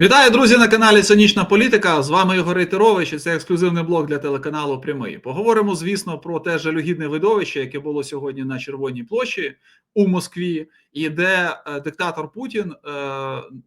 Вітаю, друзі, на каналі Сонячна Політика. З вами Ігор Рейтерович. Це ексклюзивний блог для телеканалу Прямий. Поговоримо, звісно, про те жалюгідне видовище, яке було сьогодні на Червоній площі у Москві, і де е, диктатор Путін е,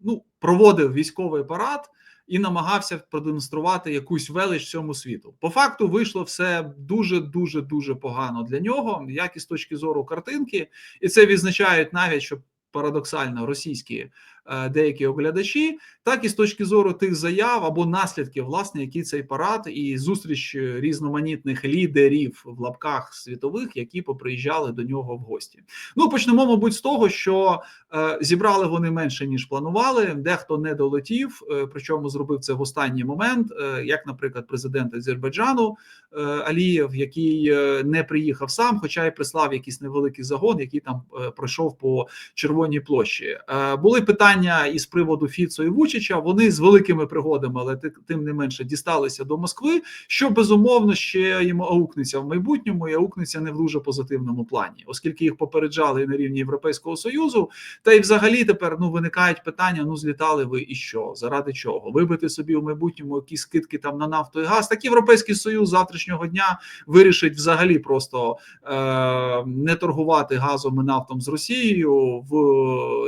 ну, проводив військовий парад і намагався продемонструвати якусь велич цьому світу. По факту вийшло все дуже дуже дуже погано для нього, як і з точки зору картинки, і це відзначають навіть що парадоксально російські е, деякі оглядачі, так і з точки зору тих заяв або наслідків, власне, які цей парад і зустріч різноманітних лідерів в лапках світових, які поприїжджали до нього в гості. Ну почнемо, мабуть, з того, що е, зібрали вони менше ніж планували. Дехто не долетів, е, причому зробив це в останній момент, е, як, наприклад, президент Азербайджану е, Алієв, який е, не приїхав сам, хоча й прислав якийсь невеликий загон, який там е, пройшов по червоній площі. Е, були питання із приводу Фіцо і Вучича. Вони з великими пригодами, але тим не менше дісталися до Москви, що безумовно ще їм аукнеться в майбутньому і аукнеться не в дуже позитивному плані, оскільки їх попереджали на рівні Європейського союзу. Та й взагалі тепер ну виникають питання: ну злітали ви і що? Заради чого? Вибити собі в майбутньому якісь скидки там на нафту і газ. Так Європейський Союз завтрашнього дня вирішить взагалі просто е, не торгувати газом і нафтом з Росією в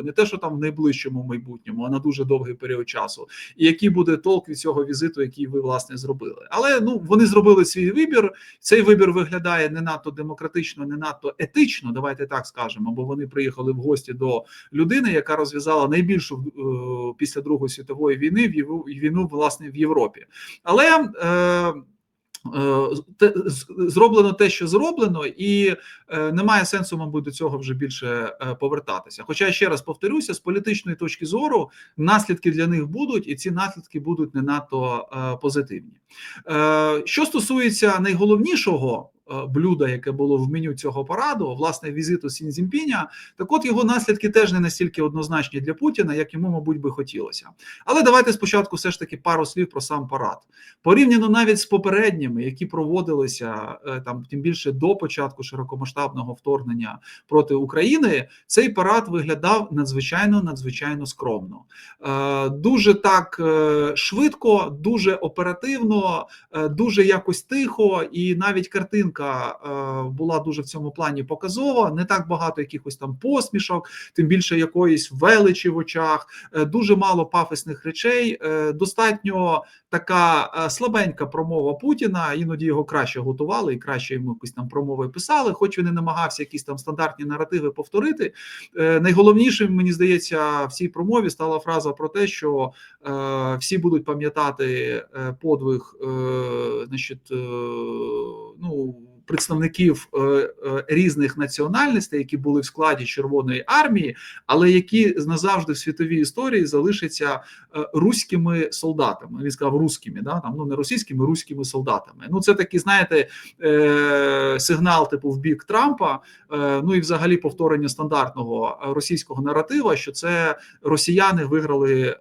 не те, що там в найближчому майбутньому, а на дуже довгий період часу. І який буде толк від цього візиту, який ви власне зробили? Але ну вони зробили свій вибір. Цей вибір виглядає не надто демократично, не надто етично. Давайте так скажемо, бо вони приїхали в гості до людини, яка розв'язала найбільшу е, після Другої світової війни війну власне в Європі. Але е, зроблено те, що зроблено, і е, немає сенсу, мабуть, до цього вже більше е, повертатися. Хоча ще раз повторюся, з політичної точки зору наслідки для них будуть, і ці наслідки будуть не надто е, позитивні. Е, Що стосується найголовнішого. Е, Блюда, яке було в меню цього параду, власне, візиту Сін Цзіньпіня, так от його наслідки теж не настільки однозначні для Путіна, як йому, мабуть, би хотілося. Але давайте спочатку все ж таки пару слів про сам парад. Порівняно навіть з попередніми, які проводилися е, там, тим більше до початку широкомасштабного вторгнення проти України, цей парад виглядав надзвичайно надзвичайно скромно. Е, Дуже так швидко, дуже оперативно, дуже якось тихо, і навіть картинка е, була дуже в цьому плані показова. Не так багато якихось там посмішок, тим більше якоїсь величі в очах, е, дуже мало пафосних речей. е, Достатньо така слабенька промова Путіна. Іноді його краще готували і краще йому якісь там промови писали, хоч він і намагався якісь там стандартні наративи повторити. Найголовнішим, мені здається, в цій промові стала фраза про те, що всі будуть пам'ятати подвиг, значить, ну. Представників е, е, різних національностей, які були в складі Червоної армії, але які назавжди в світовій історії залишаться е, руськими солдатами. Він сказав руськими, да там ну не російськими, руськими солдатами. Ну це такий, знаєте, сигнал, типу в бік Трампа. Ну і взагалі повторення стандартного російського наратива, що це росіяни виграли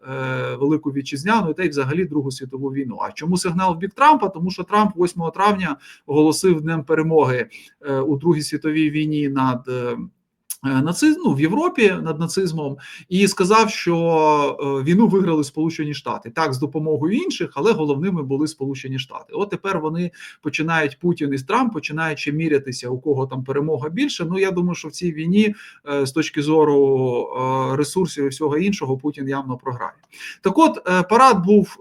велику вітчизняну та й взагалі Другу світову війну. А чому сигнал в бік Трампа? Тому що Трамп 8 травня оголосив днем перемоги е, у Другій світовій війні над. Е, Нацизм ну, в Європі над нацизмом і сказав, що е, війну виграли Сполучені Штати так з допомогою інших, але головними були Сполучені Штати. От тепер вони починають Путін і Трамп починають ще мірятися, у кого там перемога більше. Ну я думаю, що в цій війні е, з точки зору ресурсів і всього іншого Путін явно програє. Так, от парад був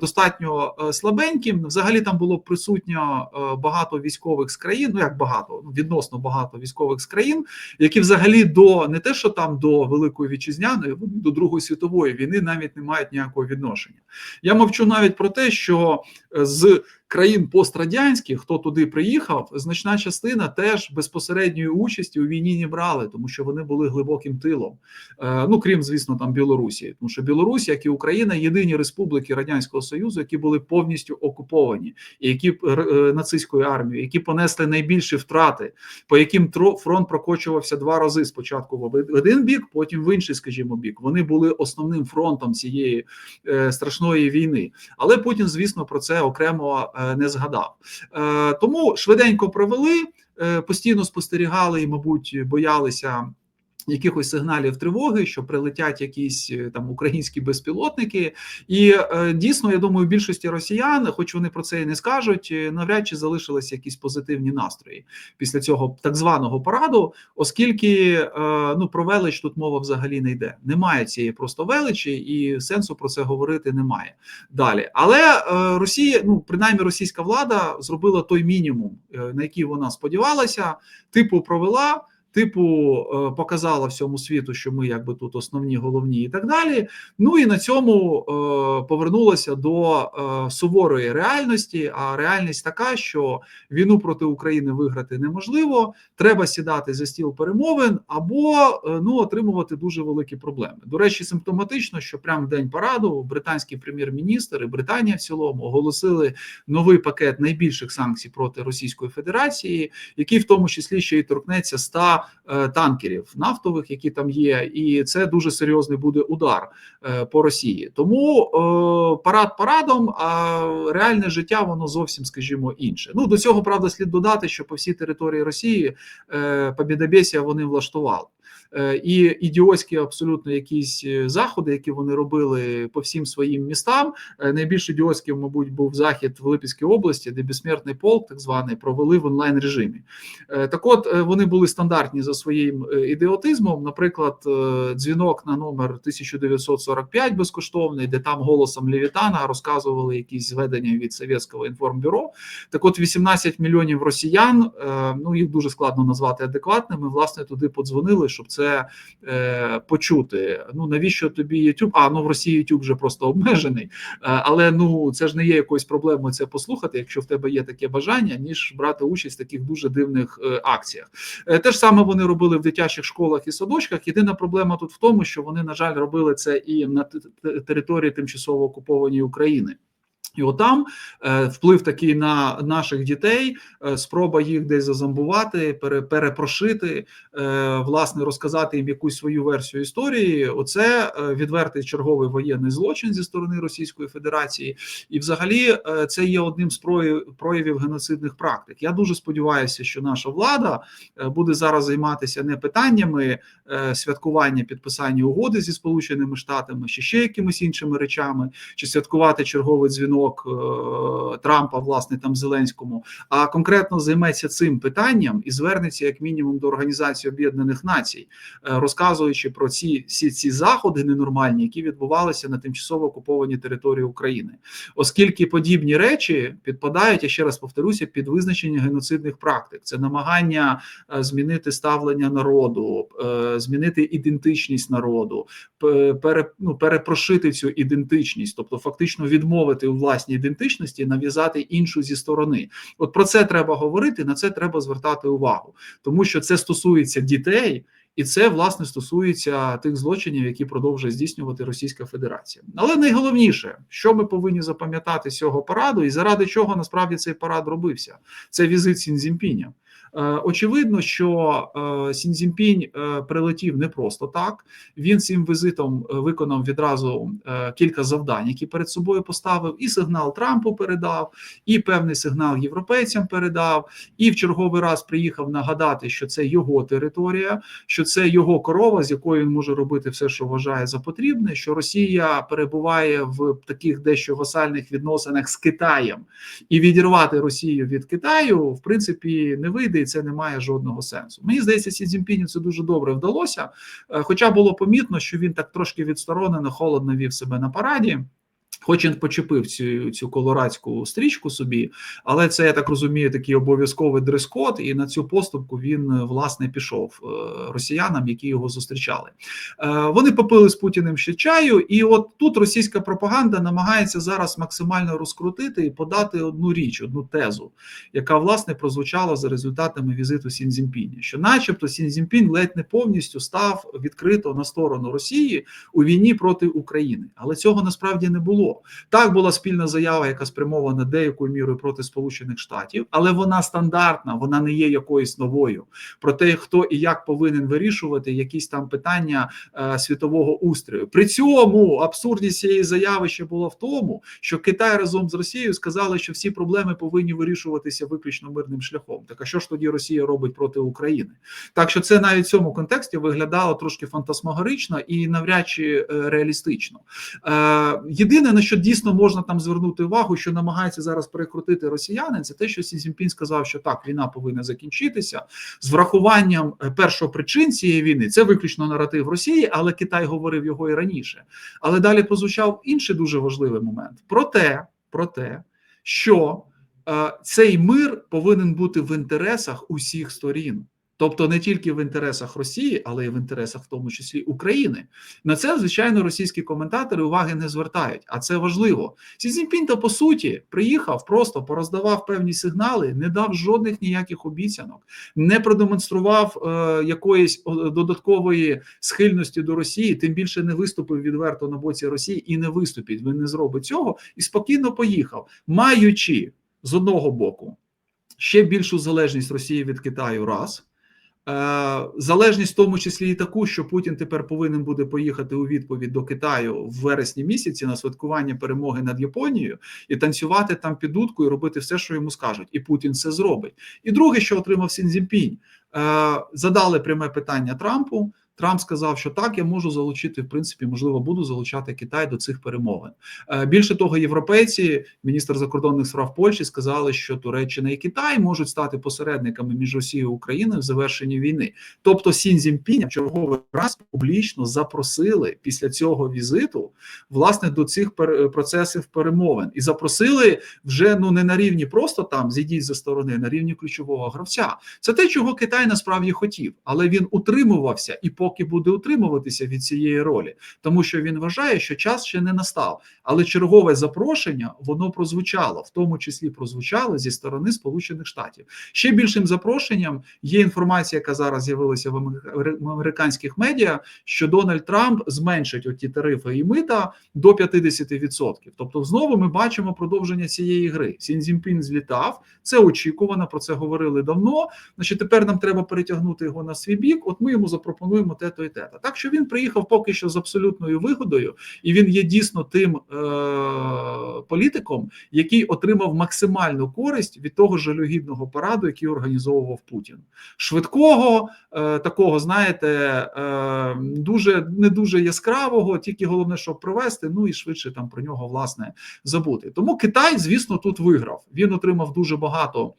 достатньо слабеньким. Взагалі там було присутньо багато військових з країн. Ну як багато, ну відносно багато військових з країн, які взагалі до не те, що там до Великої вітчизняної, до Другої світової війни навіть не мають ніякого відношення. Я мовчу навіть про те, що е, з країн пострадянських, хто туди приїхав, значна частина теж безпосередньої участі у війні не брали, тому що вони були глибоким тилом. Е, Ну крім звісно, там Білорусі, тому що Білорусь, як і Україна, єдині республіки радянського союзу, які були повністю окуповані, і які е, нацистською армією, які понесли найбільші втрати, по яким фронт прокочувався два рази спочатку в один бік, потім в інший, скажімо, бік. Вони були основним фронтом цієї е, страшної війни. Але Путін, звісно, про це окремо не згадав. Е, Тому швиденько провели, е, постійно спостерігали і, мабуть, боялися Якихось сигналів тривоги, що прилетять якісь е, там українські безпілотники, і е, дійсно, я думаю, більшості росіян, хоч вони про це і не скажуть, е, навряд чи залишилися якісь позитивні настрої після цього так званого параду, оскільки ну про велич тут мова взагалі не йде. Немає цієї просто величі, і сенсу про це говорити немає далі. Але Росія, ну принаймні російська влада, зробила той мінімум, на який вона сподівалася, типу провела типу, е, показала всьому світу, що ми якби тут основні, головні і так далі. Ну і на цьому е, повернулася до е, суворої реальності. А реальність така, що війну проти України виграти неможливо. Треба сідати за стіл перемовин або ну отримувати дуже великі проблеми. До речі, симптоматично, що прямо в день параду британський прем'єр-міністр і Британія в цілому оголосили новий пакет найбільших санкцій проти Російської Федерації, який в тому числі ще й торкнеться 100 Е, танкерів нафтових, які там є, і це дуже серйозний буде удар е, по Росії. Тому е, парад парадом, а реальне життя воно зовсім, скажімо, інше. Ну до цього правда слід додати, що по всій території Росії Побєдобєсія вони влаштували. Е, і ідіотські абсолютно якісь е, заходи, які вони робили по всім своїм містам. Е, найбільш ідіотським, мабуть, був захід в Липецькій області, де безсмертний полк, так званий, провели в онлайн режимі. Так, от вони були стандартні за своїм ідіотизмом. Наприклад, дзвінок на номер 1945 безкоштовний, де там голосом Левітана розказували якісь зведення від Совєтського інформбюро. Так, от 18 мільйонів росіян, ну їх дуже складно назвати адекватними. Власне, туди подзвонили, щоб це це е, почути. Ну навіщо тобі YouTube? А ну в Росії YouTube вже просто обмежений, е, але ну це ж не є якоюсь проблемою це послухати, якщо в тебе є таке бажання, ніж брати участь в таких дуже дивних е, акціях. Е, те ж саме вони робили в дитячих школах і садочках. Єдина проблема тут в тому, що вони, на жаль, робили це і на території тимчасово окупованої України. І отам е, вплив такий на наших дітей, е, спроба їх десь зазомбувати, пере, перепрошити, е, власне, розказати їм якусь свою версію історії. Оце відвертий черговий воєнний злочин зі сторони Російської Федерації, і, взагалі, це є одним з прояв, проявів геноцидних практик. Я дуже сподіваюся, що наша влада буде зараз займатися не питаннями святкування підписання угоди зі Сполученими Штатами, чи ще якимись іншими речами, чи святкувати черговий дзвінок дзвінок е, Трампа, власне, там Зеленському, а конкретно займеться цим питанням і звернеться як мінімум до Організації Об'єднаних Націй, е, розказуючи про ці всі ці заходи ненормальні, які відбувалися на тимчасово окупованій території України, оскільки подібні речі підпадають, я ще раз повторюся, під визначення геноцидних практик. Це намагання е, змінити ставлення народу, змінити ідентичність народу, пере, ну, перепрошити цю ідентичність, тобто фактично відмовити у власній ідентичності, нав'язати іншу зі сторони. От про це треба говорити, на це треба звертати увагу, тому що це стосується дітей. І це власне стосується тих злочинів, які продовжує здійснювати Російська Федерація. Але найголовніше, що ми повинні запам'ятати з цього параду, і заради чого насправді цей парад робився, це візит Сінзімпіня. Е, очевидно, що е, Сінзімпінь е, прилетів не просто так. Він цим візитом виконав відразу кілька завдань, які перед собою поставив, і сигнал Трампу передав, і певний сигнал європейцям передав, і в черговий раз приїхав нагадати, що це його територія, що це його корова, з якою він може робити все, що вважає за потрібне. Що Росія перебуває в таких дещо васальних відносинах з Китаєм, і відірвати Росію від Китаю в принципі не вийде і це не має жодного сенсу. Мені здається, Сі Цзіньпіню це дуже добре вдалося. Е, хоча було помітно, що він так трошки відсторонено, холодно вів себе на параді. Хоч він почепив цю цю колорадську стрічку собі, але це я так розумію, такий обов'язковий дрес-код, і на цю поступку він власне пішов е, росіянам, які його зустрічали. Е, вони попили з Путіним ще чаю, і от тут російська пропаганда намагається зараз максимально розкрутити і подати одну річ, одну тезу, яка власне прозвучала за результатами візиту Сінзімпіня, що, начебто, Сінзімпінь ледь не повністю став відкрито на сторону Росії у війні проти України, але цього насправді не було. Так була спільна заява, яка спрямована деякою мірою проти Сполучених Штатів, але вона стандартна, вона не є якоюсь новою. Про те, хто і як повинен вирішувати якісь там питання е, світового устрою. При цьому абсурдність цієї заяви ще була в тому, що Китай разом з Росією сказали, що всі проблеми повинні вирішуватися виключно мирним шляхом. Так а що ж тоді Росія робить проти України? Так що це навіть в цьому контексті виглядало трошки фантасмагорично і навряд чи е, реалістично. Е, Єдине на що дійсно можна там звернути увагу, що намагається зараз перекрутити росіяни, це те, що Сі сказав, що так війна повинна закінчитися з врахуванням е, першого причин цієї війни. Це виключно наратив Росії, але Китай говорив його і раніше. Але далі прозвучав інший дуже важливий момент про те, про те, що е, цей мир повинен бути в інтересах усіх сторін. Тобто не тільки в інтересах Росії, але й в інтересах, в тому числі України. На це, звичайно, російські коментатори уваги не звертають, а це важливо. Сі Цзіньпін, то по суті приїхав, просто пороздавав певні сигнали, не дав жодних ніяких обіцянок, не продемонстрував е, якоїсь додаткової схильності до Росії, тим більше не виступив відверто на боці Росії і не виступить. Він не зробить цього і спокійно поїхав, маючи з одного боку ще більшу залежність Росії від Китаю, раз. Е, залежність в тому числі і таку, що Путін тепер повинен буде поїхати у відповідь до Китаю в вересні місяці на святкування перемоги над Японією і танцювати там під дудку і робити все, що йому скажуть, і Путін це зробить. І друге, що отримав Сінзімпінь, е, задали пряме питання Трампу. Трамп сказав, що так, я можу залучити, в принципі, можливо, буду залучати Китай до цих перемовин. Е, більше того, європейці, міністр закордонних справ Польщі, сказали, що Туреччина і Китай можуть стати посередниками між Росією і Україною в завершенні війни. Тобто, Сін Цзіньпіня в черговий раз публічно запросили після цього візиту власне до цих процесів перемовин і запросили вже ну не на рівні просто там зійдіть за сторони, на рівні ключового гравця. Це те, чого Китай насправді хотів, але він утримувався і по поки буде утримуватися від цієї ролі, тому що він вважає, що час ще не настав. Але чергове запрошення воно прозвучало, в тому числі прозвучало зі сторони Сполучених Штатів. Ще більшим запрошенням є інформація, яка зараз з'явилася в американських медіа, що Дональд Трамп зменшить оті тарифи і мита до 50%. Тобто, знову ми бачимо продовження цієї гри. Сінзімпін злітав, це очікувано. Про це говорили давно. Значить, тепер нам треба перетягнути його на свій бік. От ми йому запропонуємо те-то і те-то. Так що він приїхав поки що з абсолютною вигодою, і він є дійсно тим е- політиком, який отримав максимальну користь від того жалюгідного параду, який організовував Путін. Швидкого, е- такого, знаєте, е- дуже не дуже яскравого, тільки головне, щоб провести, ну і швидше там про нього власне забути. Тому Китай, звісно, тут виграв. Він отримав дуже багато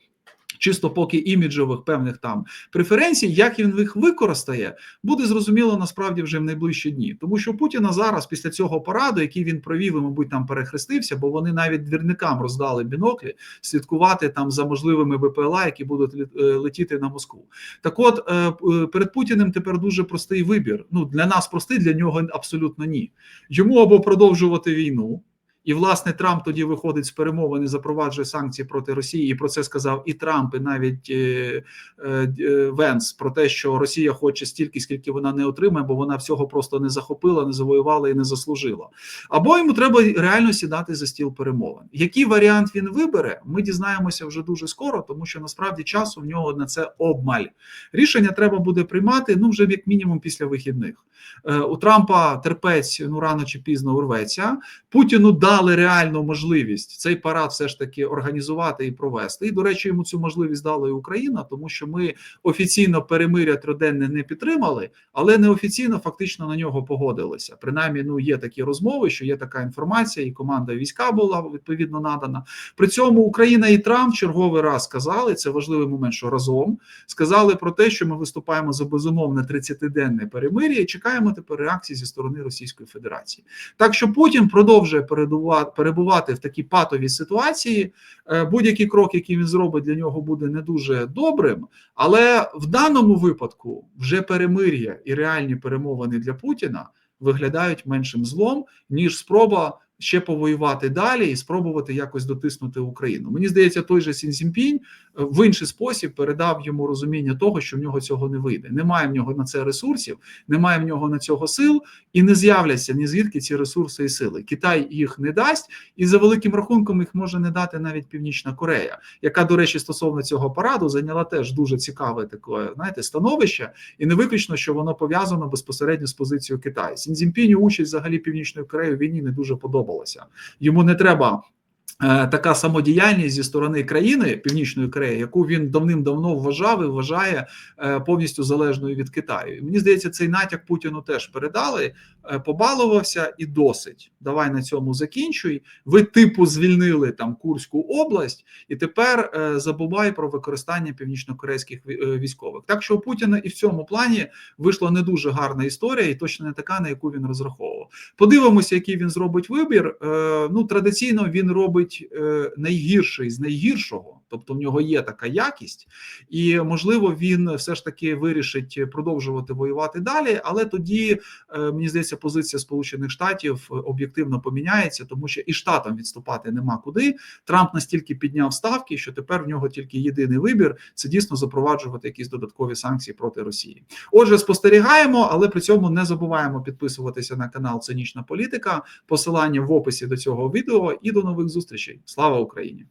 чисто поки іміджових певних там преференцій, як він їх використає, буде зрозуміло насправді вже в найближчі дні. Тому що Путіна зараз, після цього пораду, який він провів, і, мабуть, там перехрестився, бо вони навіть двірникам роздали біноклі слідкувати там за можливими БПЛА, які будуть е, летіти на Москву. Так, от е, е, перед Путіним тепер дуже простий вибір. Ну для нас простий, для нього абсолютно ні. Йому або продовжувати війну. І власне Трамп тоді виходить з перемовини, запроваджує санкції проти Росії. І про це сказав і Трамп, і навіть е, е, е, Венс про те, що Росія хоче стільки, скільки вона не отримає, бо вона всього просто не захопила, не завоювала і не заслужила. Або йому треба реально сідати за стіл перемовин. Який варіант він вибере? Ми дізнаємося вже дуже скоро, тому що насправді часу в нього на це обмаль. Рішення треба буде приймати ну вже як мінімум після вихідних. Е, у Трампа терпець ну рано чи пізно урветься. Путіну дали реальну можливість цей парад все ж таки організувати і провести. І до речі, йому цю можливість дала і Україна, тому що ми офіційно перемиря триденне не підтримали, але неофіційно фактично на нього погодилися. Принаймні, ну є такі розмови, що є така інформація, і команда війська була відповідно надана. При цьому Україна і Трамп черговий раз сказали це важливий момент, що разом сказали про те, що ми виступаємо за безумовне 30-денне перемир'я і чекаємо тепер реакції зі сторони Російської Федерації. Так що Путін продовжує перебувати в такій патовій ситуації. Е, будь-який крок, який він зробить, для нього буде не дуже добрим. Але в даному випадку вже перемир'я і реальні перемовини для Путіна виглядають меншим злом ніж спроба ще повоювати далі і спробувати якось дотиснути Україну. Мені здається, той же Сін Цзіньпінь е, в інший спосіб передав йому розуміння того, що в нього цього не вийде. Немає в нього на це ресурсів, немає в нього на цього сил, і не з'являться ні звідки ці ресурси і сили. Китай їх не дасть, і за великим рахунком їх може не дати навіть Північна Корея, яка, до речі, стосовно цього параду зайняла теж дуже цікаве таке, знаєте, становище, і не виключно, що воно пов'язано безпосередньо з позицією Китаю. Сінзімпіню участь взагалі Північної Кореї у війні не дуже подобалася. Йому не треба. Е, Така самодіяльність зі сторони країни Північної Кореї, яку він давним-давно вважав і вважає е, повністю залежною від Китаю. Мені здається, цей натяк Путіну теж передали, е, побалувався і досить. Давай на цьому закінчуй. Ви типу звільнили там Курську область, і тепер забувай про використання північнокорейських ві- військових. Так що у Путіна і в цьому плані вийшла не дуже гарна історія, і точно не така, на яку він розраховував. Подивимося, який він зробить вибір. Ну традиційно він робить е, найгірший з найгіршого, тобто в нього є така якість, і можливо він все ж таки вирішить продовжувати воювати далі. Але тоді е, мені здається, позиція Сполучених Штатів об'єктивно поміняється, тому що і штатам відступати нема куди. Трамп настільки підняв ставки, що тепер в нього тільки єдиний вибір це дійсно запроваджувати якісь додаткові санкції проти Росії. Отже, спостерігаємо, але при цьому не забуваємо підписуватися на канал Цинічна Політика. Посилання в описі до цього відео і до нових зустрічей. Слава Україні!